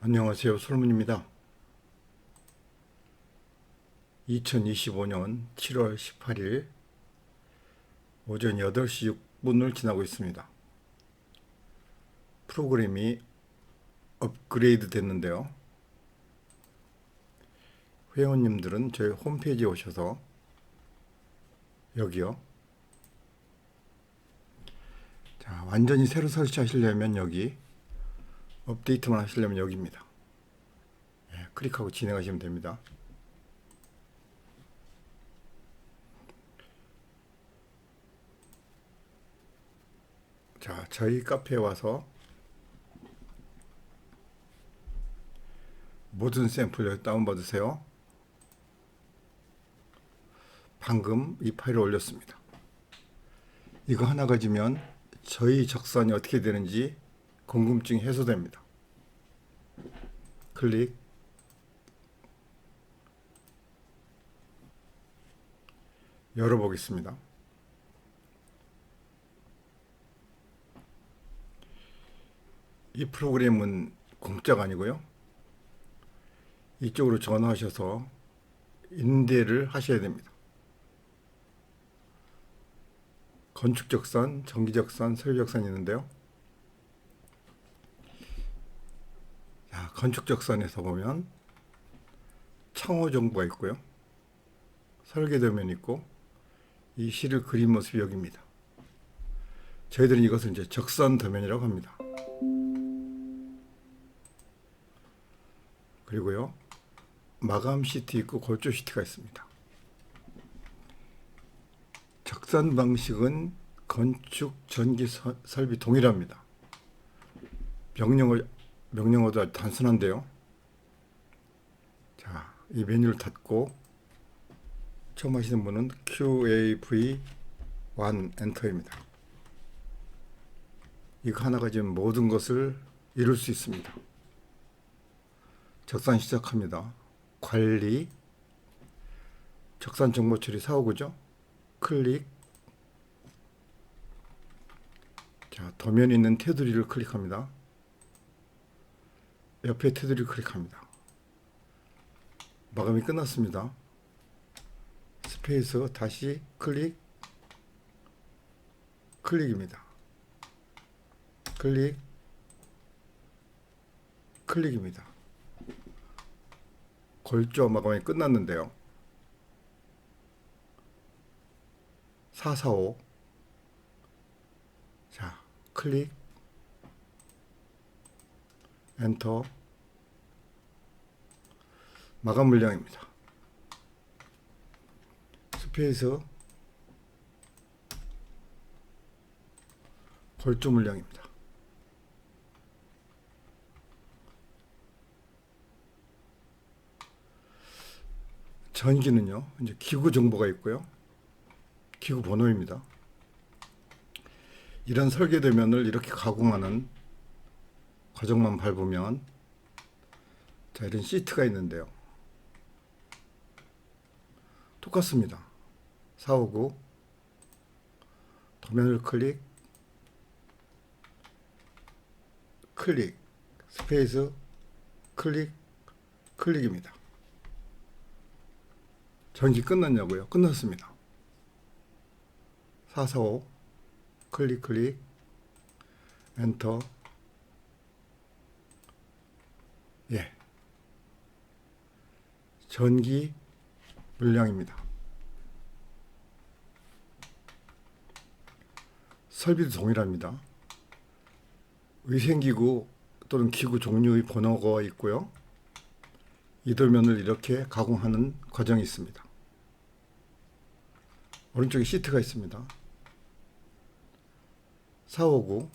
안녕하세요. 솔문입니다. 2025년 7월 18일 오전 8시 6분을 지나고 있습니다. 프로그램이 업그레이드 됐는데요. 회원님들은 저희 홈페이지에 오셔서 여기요. 자, 완전히 새로 설치하시려면 여기 업데이트만 하시려면 여기입니다. 예, 클릭하고 진행하시면 됩니다. 자, 저희 카페에 와서 모든 샘플을 다운받으세요. 방금 이 파일을 올렸습니다. 이거 하나 가지면 저희 적산이 어떻게 되는지 궁금증이 해소됩니다. 클릭. 열어보겠습니다. 이 프로그램은 공짜가 아니고요. 이쪽으로 전화하셔서 인대를 하셔야 됩니다. 건축적산, 전기적산, 설비적산이 있는데요. 자, 건축적산에서 보면 창호 정보가 있고요. 설계도면 있고 이 시를 그린 모습이 여기입니다. 저희들은 이것을 이제 적산 도면이라고 합니다. 그리고요. 마감 시트 있고 골조 시트가 있습니다. 적산 방식은 건축 전기 서- 설비 동일합니다. 명령어 명령어도 아주 단순한데요. 자, 이 메뉴를 닫고 처음 하시는 분은 QAV1 엔터입니다. 이거 하나가 지금 모든 것을 이룰 수 있습니다. 적산 시작합니다. 관리, 적산 정보 처리 사오고죠. 클릭. 자, 도면에 있는 테두리를 클릭합니다. 옆에 테두리 클릭합니다. 마감이 끝났습니다. 스페이스 다시 클릭 클릭입니다. 클릭 클릭입니다. 골조 마감이 끝났는데요. 445 자, 클릭 엔터 마감 물량입니다. 스페이스 골조 물량입니다. 전기는요. 이제 기구 정보가 있고요. 기구 번호입니다. 이런 설계도면을 이렇게 가공하는 과정만 밟으면 자 이런 시트가 있는데요. 똑같습니다. 459 도면을 클릭 클릭 스페이스 클릭 클릭입니다. 전기 끝났냐고요? 끝났습니다. 445 클릭 클릭 엔터 예. 전기 물량입니다. 설비도 동일합니다. 위생기구 또는 기구 종류의 번호가 있고요. 이 도면을 이렇게 가공하는 과정이 있습니다. 오른쪽에 시트가 있습니다. 459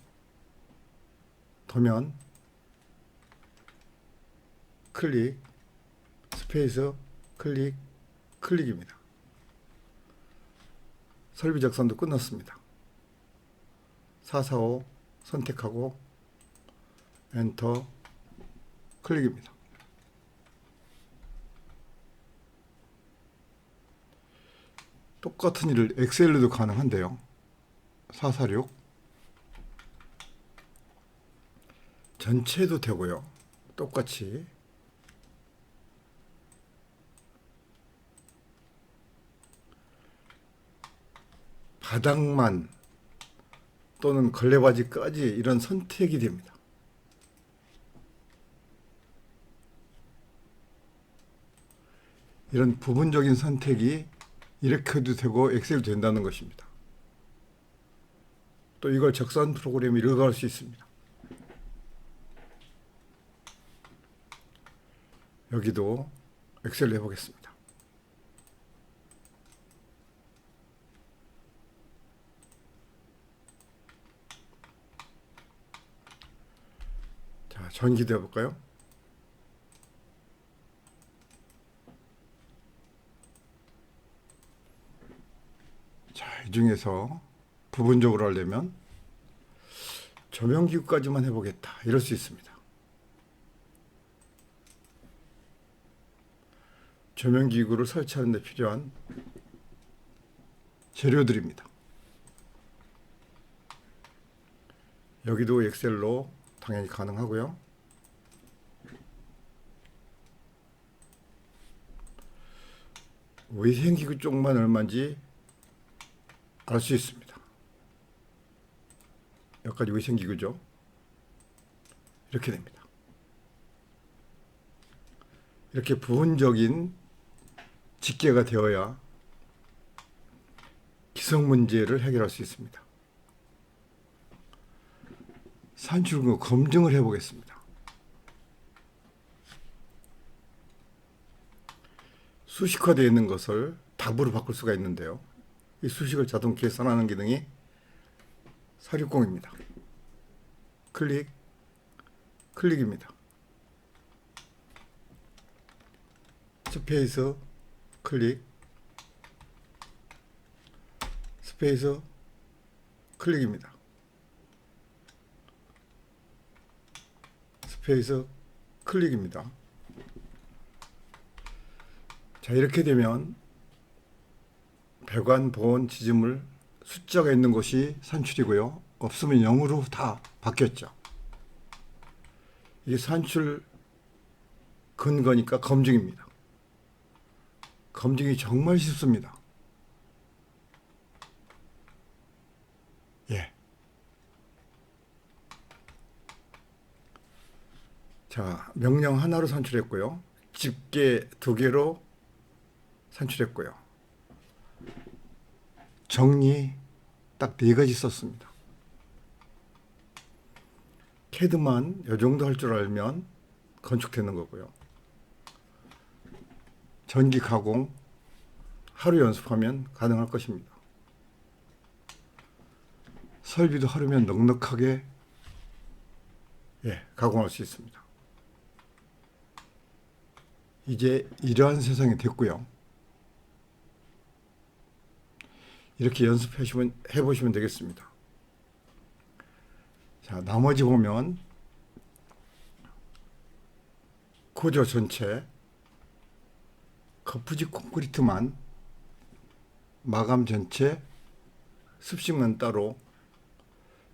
도면 클릭 스페이스 클릭 클릭입니다. 설비 작성도 끝났습니다. 445 선택하고 엔터 클릭입니다. 똑같은 일을 엑셀로도 가능한데요. 446 전체도 되고요. 똑같이 바닥만 또는 걸레바지까지 이런 선택이 됩니다. 이런 부분적인 선택이 이렇게 해도 되고 엑셀도 된다는 것입니다. 또 이걸 적선 프로그램에 읽어갈 수 있습니다. 여기도 엑셀로 해보겠습니다. 자, 전기도 해볼까요? 자, 이 중에서 부분적으로 하려면 조명기구까지만 해보겠다. 이럴 수 있습니다. 조명기구를 설치하는 데 필요한 재료들입니다. 여기도 엑셀로 당연히 가능하고요. 위생기구 쪽만 얼마인지 알 수 있습니다. 여기까지 위생기구죠. 이렇게 됩니다. 이렇게 부분적인 집계가 되어야 기성 문제를 해결할 수 있습니다. 산출구 검증을 해보겠습니다. 수식화되어 있는 것을 답으로 바꿀 수가 있는데요. 이 수식을 자동 계산하는 기능이 460입니다. 클릭, 클릭입니다. 스페이스, 클릭, 스페이스, 클릭입니다. 스페이스, 클릭입니다. 자, 이렇게 되면 배관, 보온, 지짐을 숫자가 있는 곳이 산출이고요. 없으면 0으로 다 바뀌었죠. 이게 산출 근거니까 검증입니다. 검증이 정말 쉽습니다. 예. 자, 명령 하나로 산출했고요. 집게 두 개로 산출했고요. 정리 딱 네 가지 썼습니다. 캐드만 이 정도 할 줄 알면 건축되는 거고요. 전기 가공 하루 연습하면 가능할 것입니다. 설비도 하루면 넉넉하게 예, 가공할 수 있습니다. 이제 이러한 세상이 됐고요. 이렇게 연습하시면 해보시면 되겠습니다. 자, 나머지 보면 구조 전체 거푸집 콘크리트만 마감 전체 습식만 따로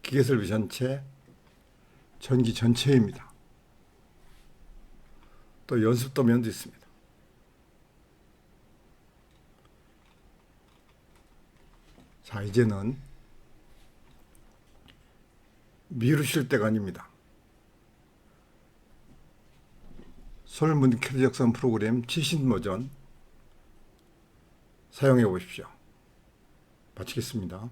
기계설비 전체 전기 전체입니다. 또 연습 도면도 있습니다. 자, 이제는 미루실 때가 아닙니다. 솔문 캐드 작성 프로그램 최신 버전 사용해 보십시오. 마치겠습니다.